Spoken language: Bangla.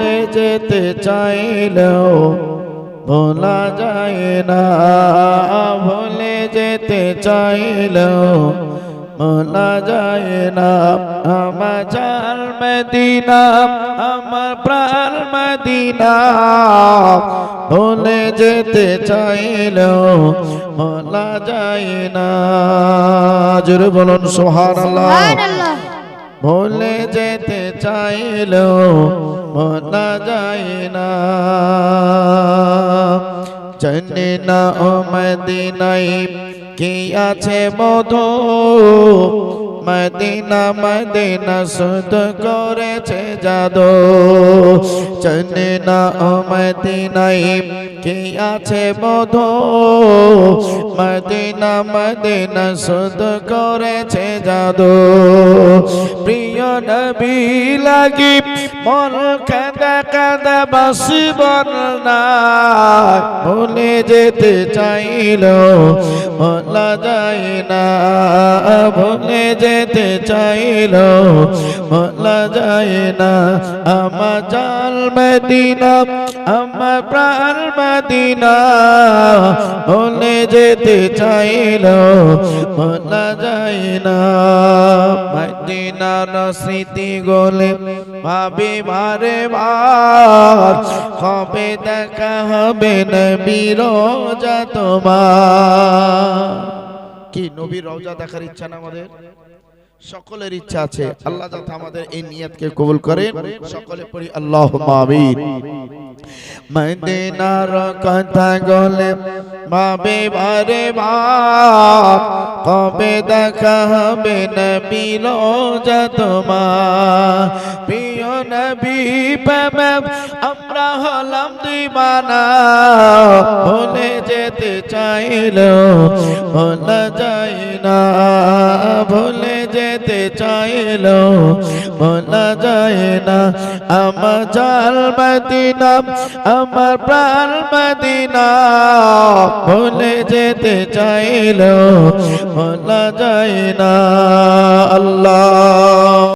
ভুলে যেতে চাইলেও ভোলা যায় না। ভুলে যেতে চাইলেও ভোলা যায় না। আমার চাল মদিনা, আমার প্রাণ মদিনা। ভুলে যেতে চাইলেও ভোলা যায় না। জোরে বলুন, সুবহানাল্লাহ। সুবহানাল্লাহ। ভুলে যেতে চাইলেও মনা যায় না। জানি না ও মদিনাই কি আছে মধু মদিনা মদিনা শুদ্ধ করেছে জাদু। জানি না ও মদিনাই কি আছে মধু মদিনা মদিনা শুদ্ধ করেছে জাদু। নবী লাগি, মন কাঁদা কাঁদা বাসি না। ভুলে যেতে চাইল, ভোলা যায় না। ভুলে যেতে চাইল ভোলা যায় না। আমার জাল মদিনা, আমার প্রাণ মদিনা। ভুলে যেতে চাইল ভোলা যায় না। মদিনার স্মৃতি গোলে ভাবি বারে বার কবে দেখা হবে নবীর রোজা তোমার? কি নবীর রওজা দেখার ইচ্ছা না আমাদের? সকলের ইচ্ছা আছে আল্লাহ যাতে আমাদের এই নিয়তকে কবুল করেন। সকলে পড়ি আল্লাহ আমিন। মদিনার কথা গলে ভাবে বারে বার কবে দেখা হবে নবী রোজা তোমার? প্রিয় নবী আমরা হলাম দিবানা ভুলে যেতে চাইল, ভোলা যায় না, ভুলে যেতে চাইল, ভোলা যায় না। আমার জাল মদিনা, আমার প্রাণ মদিনা, ভুলে যেতে চাইল, ভোলা যায় না। আল্লাহ।